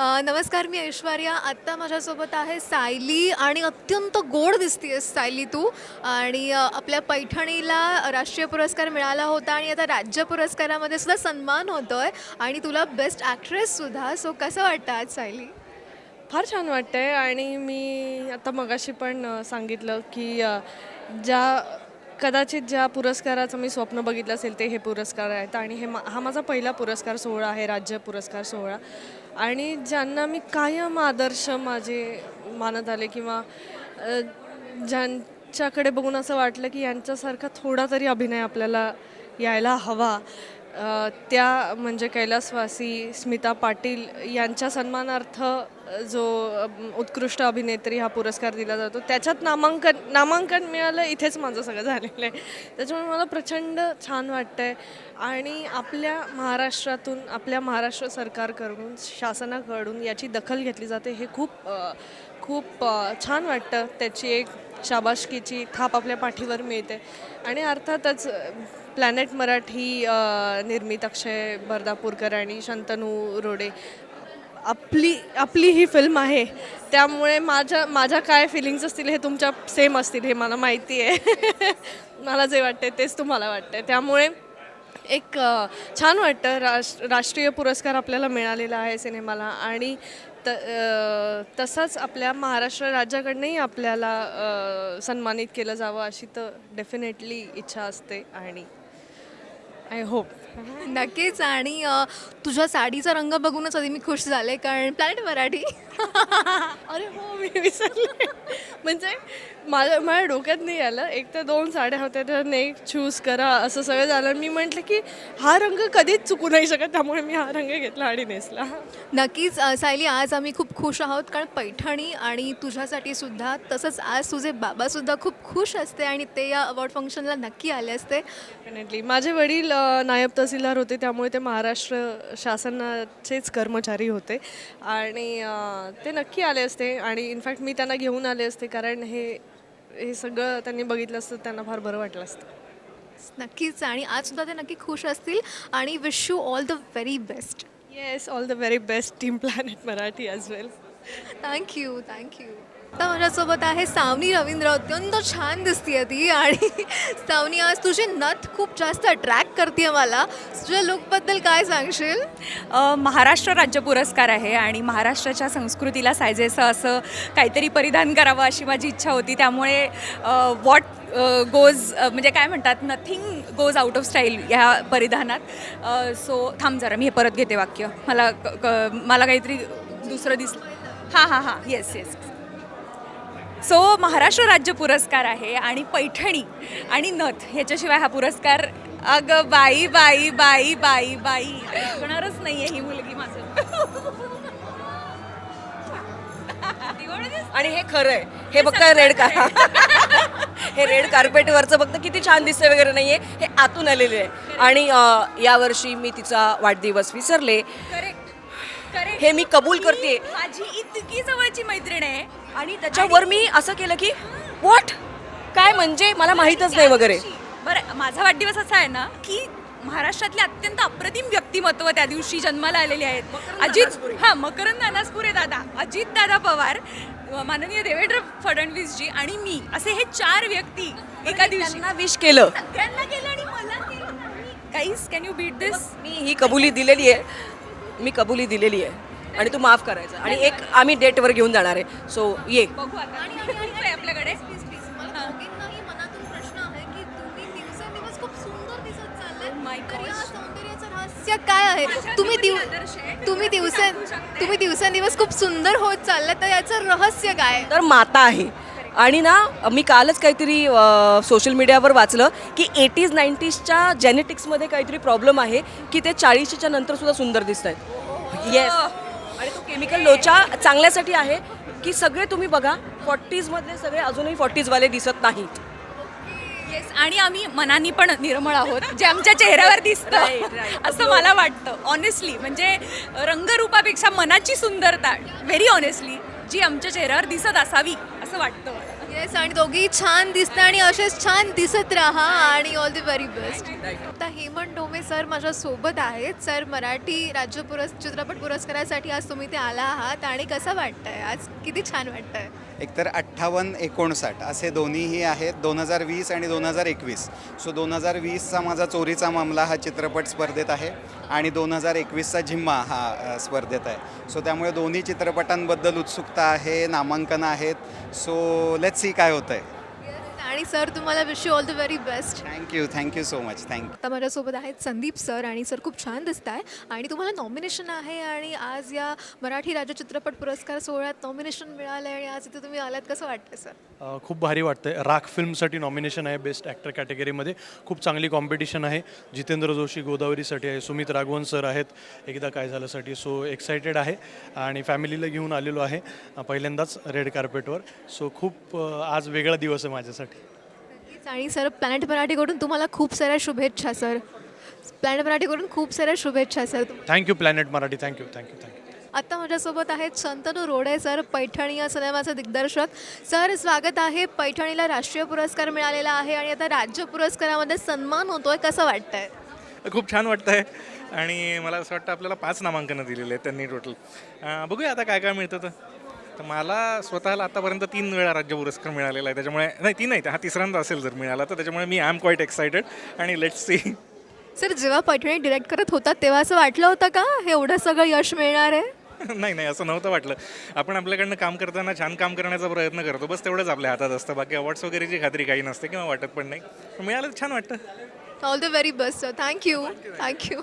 नमस्कार मी ऐश्वर्या. आत्ता माझ्यासोबत आहे सायली आणि अत्यंत गोड दिसतीये सायली तू. आणि आपल्या पैठणीला राष्ट्रीय पुरस्कार मिळाला होता आणि आता राज्य पुरस्कारामध्ये सुद्धा सन्मान होतो आहे आणि तुला बेस्ट ॲक्ट्रेससुद्धा सो कसं वाटतं आज सायली? फार छान वाटतंय. आणि मी आता मगाशी पण सांगितलं की ज्या कदाचित ज्या पुरस्काराचं मी स्वप्न बघितलं असेल ते हे पुरस्कार आहेत आणि हे मा हा माझा पहिला पुरस्कार सोहळा आहे राज्य पुरस्कार सोहळा. आणि ज्यांना मी कायम आदर्श माझे मानत आले किंवा ज्यांच्याकडे बघून असं वाटलं की यांच्यासारखा थोडा तरी अभिनय आपल्याला यायला हवा त्या म्हणजे कैलासवासी स्मिता पाटील यांच्या सन्मानार्थ जो उत्कृष्ट अभिनेत्री हा पुरस्कार दिला जातो त्याच्यात नामांकन नामांकन मिळालं इथेच माझं सगळं झालेलं आहे. त्याच्यामुळे मला प्रचंड छान वाटतं आहे आणि आपल्या महाराष्ट्रातून आपल्या महाराष्ट्र सरकारकडून शासनाकडून याची दखल घेतली जाते हे खूप खूप छान वाटतं. त्याची एक शाबाशकीची थाप आपल्या पाठीवर मिळते. आणि अर्थातच प्लॅनेट मराठी निर्मित अक्षय बर्दापूरकर आणि शंतनू रोडे. आपली आपली ही फिल्म आहे. त्यामुळे माझ्या माझ्या काय फिलिंग्स असतील हे तुमच्या सेम असतील हे मला माहिती आहे. मला जे वाटते तेच तुम्हाला वाटते त्यामुळे एक छान वाटतं राष राष्ट्रीय पुरस्कार आपल्याला मिळालेला आहे सिनेमाला. आणि त तसंच आपल्या महाराष्ट्र राज्याकडनंही आपल्याला सन्मानित केलं जावं अशी तर डेफिनेटली इच्छा असते आणि आय होप. नक्कीच. आणि अ, तुझ्या साडीचा रंग बघूनच आधी मी खुश झाले कारण प्लॅनेट मराठी. अरे हो मी विसरले. म्हणजे माझ्या माझ्या डोक्यात नाही आलं. एक तर दोन साड्या होत्या तर एक चूज करा असं सगळं झालं. मी म्हटलं की हा रंग कधीच चुकू नाही शकत त्यामुळे मी हा रंग घेतला आणि नेसला. नक्कीच अ, सायली आज आम्ही खूप खुश आहोत कारण पैठणी आणि तुझ्यासाठी सुद्धा तसंच आज तुझे बाबासुद्धा खूप खुश असते आणि ते या अवॉर्ड फंक्शनला नक्की आले असते. डेफिनेटली माझे वडील अ, नायब तहसीलदार होते त्यामुळे ते महाराष्ट्र शासनाचेच कर्मचारी होते. आणि अ, ते नक्की आले असते आणि इनफॅक्ट मी त्यांना घेऊन आले असते कारण हे हे सगळं त्यांनी बघितलं असतं त्यांना फार बरं वाटलं असतं. नक्कीच आणि आज सुद्धा ते नक्की खुश असतील आणि wish you all the very best yes all the very best team Planet Marathi as well thank you thank you आता माझ्यासोबत आहे सावनी रवींद्र. अत्यंत छान दिसते ती आणि सावनी आज तुझी नथ खूप जास्त अट्रॅक्ट करते मला. तुझ्या लुकबद्दल काय सांगशील? महाराष्ट्र राज्य पुरस्कार आहे आणि महाराष्ट्राच्या संस्कृतीला साजेसं असं काहीतरी परिधान करावं अशी माझी इच्छा होती. त्यामुळे वॉट गोज म्हणजे काय म्हणतात nothing goes out of style ह्या परिधानात. सो थांब जरा मी हे परत घेते वाक्य. मला क- क- मला काहीतरी दुसरं दिसलं हां हां हां येस येस सो महाराष्ट्र राज्य पुरस्कार आहे आणि पैठणी आणि नथ ह्याच्याशिवाय हा पुरस्कार अगं बाई बाई बाई बाई बाई. होणारच नाहीये ही मुलगी माझं. आणि हे खरं आहे हे फक्त रेड कार हे रेड कार्पेटवरचं फक्त किती छान दिसतंय वगैरे नाहीये. हे आतून आलेले आहे. आणि यावर्षी मी तिचा वाढदिवस विसरले. हे मी कबूल करते माझी इतकी जवळची मैत्रीण आहे. आणि त्याच्यावर मी असं केलं की व्हॉट काय म्हणजे? मला माहीतच नाही वगैरे. बरं माझा वाढदिवस असा आहे ना की महाराष्ट्रातले अत्यंत अप्रतिम व्यक्तिमत्व त्या दिवशी जन्माला आलेले आहेत. अजित हा मकरंद अनासपुरे दादा अजित दादा पवार माननीय देवेंद्र फडणवीसजी आणि मी असे हे चार व्यक्ती एका दिवशी त्यांना विश केलं. सगळ्यांना केलं आणि मला केलं. Guys can you beat this मी ही कबुली दिलेली आहे. मी कबुली दिलेली आहे. आणि तू माफ करायचं. आणि एक आम्ही डेटवर घेऊन जाणार आहे. सो ये. बघू आता. आपल्याकडे. मला दोघींनाही मनातून प्रश्न आहे की तुम्ही दिवसेंदिवस खूप सुंदर दिसत चाललाय Oh my तर या gosh. सौंदर्याचं रहस्य काय आहे? तुम्ही दिव आदर्श आहे. तुम्ही दिवसे सांगू शकते. तुम्ही दिवसेंदिवस खूप सुंदर होत चाललाय तर याचं रहस्य काय तर माता आहे. आणि ना मी कालच काहीतरी सोशल मीडियावर वाचलं की एटीज नाईन्टीजच्या जेनेटिक्समध्ये काहीतरी प्रॉब्लेम आहे की ते चाळीसच्या नंतर सुद्धा सुंदर दिसत आहेत येस आणि तो केमिकल लोचा चांगल्यासाठी आहे की सगळे तुम्ही बघा फॉर्टीजमधले सगळे अजूनही फॉर्टीजवाले दिसत नाहीत. येस आणि आम्ही मनाने पण निर्मळ आहोत जे आमच्या चेहऱ्यावर दिसतं. असं मला वाटतं. ऑनेस्टली म्हणजे रंगरूपापेक्षा मनाची सुंदरता व्हेरी ऑनेस्टली जी आमच्या चेहऱ्यावर दिसत असावी. असं वाटतं. येस आणि दोघी छान दिसतं आणि असेच छान दिसत राहा आणि ऑल दी व्हेरी बेस्ट आता हेमंत डोमे सर माझ्या सोबत आहेत. सर मराठी राज्य पुरस् चित्रपट पुरस्कारासाठी आज तुम्ही ते आला आहात आणि कसं वाटतंय आज? किती छान वाटतंय. एकतर अठ्ठावन्न एकोणसाठ असे दोन्हीही आहेत. दोन हजार वीस आणि दोन हजार एकवीस. सो दोन हजार वीसचा माझा चोरीचा मामला हा चित्रपट स्पर्धेत आहे आणि दोन हजार एकवीसचा झिम्मा हा स्पर्धेत आहे. सो त्यामुळे दोन्ही चित्रपटांबद्दल उत्सुकता आहे नामांकनं आहेत. सो लेट्स सी काय होतं आहे आणि सर तुम्हाला wish you all the very best thank you thank you so much thank you आता माझ्यासोबत आहेत संदीप सर आणि सर खूप छान दिसत आहे आणि तुम्हाला नॉमिनेशन आहे आणि आज या मराठी राज्य चित्रपट पुरस्कार सोहळ्यात नॉमिनेशन मिळालं आहे आणि आज इथे तुम्ही आलात. कसं वाटतं सर? खूप भारी वाटतंय. राख फिल्मसाठी नॉमिनेशन आहे बेस्ट ॲक्टर कॅटेगरीमध्ये खूप चांगली कॉम्पिटिशन आहे. जितेंद्र जोशी गोदावरीसाठी आहे सुमित राघवन सर आहेत. एकदा काय झाल्यासाठी सो एक्सायटेड आहे. आणि फॅमिलीला घेऊन आलेलो आहे पहिल्यांदाच रेड कार्पेटवर सो खूप आज वेगळा दिवस आहे माझ्यासाठी. आणि सर प्लॅनेट मराठीकडून तुम्हाला खूप साऱ्या शुभेच्छा सर. प्लॅनेट मराठीकडून खूप साऱ्या शुभेच्छा sir. Thank you Planet Marathi thank you thank you thank you आता माझ्यासोबत आहेत शंतनू रोडे सर पैठणी या सिनेमाचे दिग्दर्शक. सर स्वागत आहे. पैठणीला राष्ट्रीय पुरस्कार मिळालेला आहे आणि आता राज्य पुरस्कारामध्ये सन्मान होतोय कसं वाटतंय? खूप छान वाटतं आहे आणि मला असं वाटतं आपल्याला पाच नामांकनं दिलेली आहेत त्यांनी टोटल बघूया आता काय काय मिळतं तर. तर मला स्वतःला आतापर्यंत तीन वेळा राज्य पुरस्कार मिळालेला आहे. त्याच्यामुळे नाही तीन नाही हा तिसऱ्यांदा असेल जर मिळाला तर. त्याच्यामुळे मी आय एम क्वाईट एक्सायटेड आणि लेट्स सी सर जेव्हा पैठणी डिरेक्ट करत होतात तेव्हा असं वाटलं होतं का हे एवढं सगळं यश मिळणार आहे? नाही नाही असं नव्हतं वाटलं. आपण आपल्याकडनं काम करताना छान काम करण्याचा प्रयत्न करतो. बस तेवढंच आपल्या हातात असतं. बाकी अवॉर्ड्स वगैरेची खात्री काही नसते किंवा वाटत पण नाही. मिळालं तर छान वाटतं. All the very best sir thank you thank you